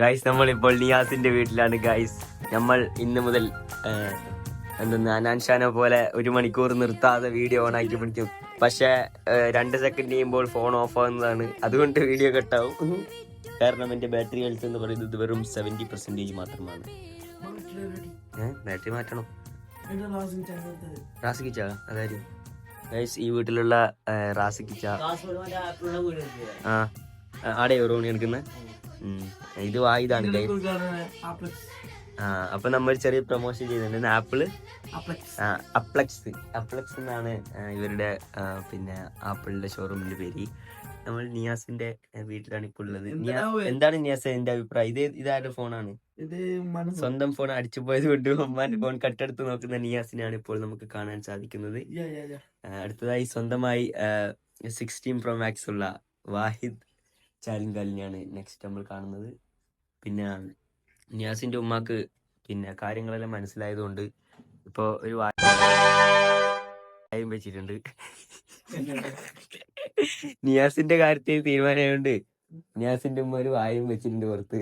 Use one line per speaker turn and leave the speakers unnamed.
Guys നമ്മൾ ഇപ്പോൾ നിയാസിന്റെ വീട്ടിലാണ് ഗൈസ് നമ്മൾ ഇന്ന് മുതൽ എന്തെന്ന് അനാൻഷാനെ പോലെ ഒരു മണിക്കൂർ നിർത്താതെ വീഡിയോ ഓൺ ആക്കി പിടിക്കും. പക്ഷെ രണ്ട് സെക്കൻഡ് ചെയ്യുമ്പോൾ ഫോൺ ഓഫ് ആവുന്നതാണ്. അതുകൊണ്ട് വീഡിയോ കട്ടാവും കാരണം എന്റെ ബാറ്ററി ഹെൽത്ത് എന്ന് പറയുന്നത് വെറും സെവന്റി പെർസെന്റേജ് മാത്രമാണ്. ബാറ്ററി മാറ്റണം. റാസിക്കിച്ച? അതായത് ഈ വീട്ടിലുള്ള റാസിക്കിച്ച. ആടെ മണി എടുക്കുന്നത് ഇത് വായിതാണ് ഗൈസ് ആ അപ്പൊ നമ്മൾ ചെറിയ പ്രൊമോഷൻ ചെയ്തിട്ടുണ്ട്. ആപ്പിൾ. അപ്ലക്സ് അപ്ലക്സ് എന്നാണ് ഇവരുടെ പിന്നെ ആപ്പിളിന്റെ ഷോറൂമിന്റെ പേര്. നമ്മൾ നിയാസിന്റെ വീട്ടിലാണ് ഇപ്പോൾ ഉള്ളത്. എന്താണ് നിയാസ് എന്റെ അഭിപ്രായം? ഇത് ഇതാരുടെ ഫോണാണ്? സ്വന്തം ഫോൺ അടിച്ചു പോയത് കൊണ്ട് ഉമ്മാന്റെ ഫോൺ കട്ടെടുത്ത് നോക്കുന്ന നിയാസിനാണ് ഇപ്പോൾ നമുക്ക് കാണാൻ സാധിക്കുന്നത്. അടുത്തതായി സ്വന്തമായി സിക്സ്റ്റീൻ പ്രോ മാക്സ് ഉള്ള വാഹിദ് ചാലിൻകാലിനെയാണ് നെക്സ്റ്റ് നമ്മൾ കാണുന്നത്. പിന്നെ നിയാസിന്റെ ഉമ്മാക്ക് പിന്നെ കാര്യങ്ങളെല്ലാം മനസ്സിലായതുകൊണ്ട് ഇപ്പൊ ഒരു വായും വെച്ചിട്ടുണ്ട്. നിയാസിന്റെ കാര്യത്തിൽ തീരുമാനമായോണ്ട് നിയാസിന്റെ ഉമ്മ ഒരു വായും വെച്ചിട്ടുണ്ട് പുറത്ത്.